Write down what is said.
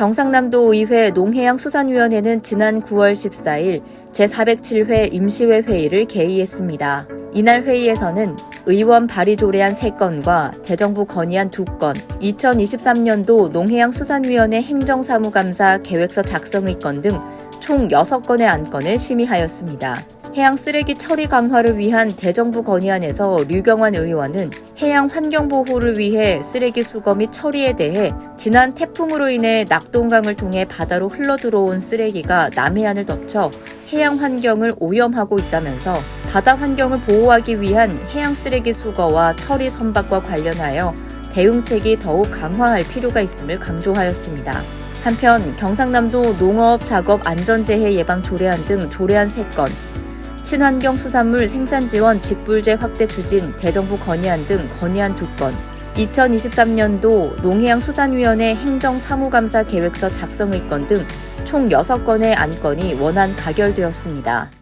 경상남도 의회 농해양 수산위원회는 지난 9월 14일 제407회 임시회 회의를 개의했습니다. 이날 회의에서는 의원 발의 조례안 3건과 대정부 건의안 2건, 2023년도 농해양 수산위원회 행정사무감사 계획서 작성의 건 등 총 6건의 안건을 심의하였습니다. 해양 쓰레기 처리 강화를 위한 대정부 건의안에서 류경환 의원은 해양 환경 보호를 위해 쓰레기 수거 및 처리에 대해 지난 태풍으로 인해 낙동강을 통해 바다로 흘러들어온 쓰레기가 남해안을 덮쳐 해양 환경을 오염하고 있다면서 바다 환경을 보호하기 위한 해양 쓰레기 수거와 처리 선박과 관련하여 대응책이 더욱 강화할 필요가 있음을 강조하였습니다. 한편 경상남도 농업 작업 안전재해 예방 조례안 등 조례안 3건, 친환경 수산물 생산 지원 직불제 확대 추진 대정부 건의안 등 건의안 2건, 2023년도 농해양수산위원회 행정사무감사 계획서 작성 의 건 등 총 6건의 안건이 원안 가결되었습니다.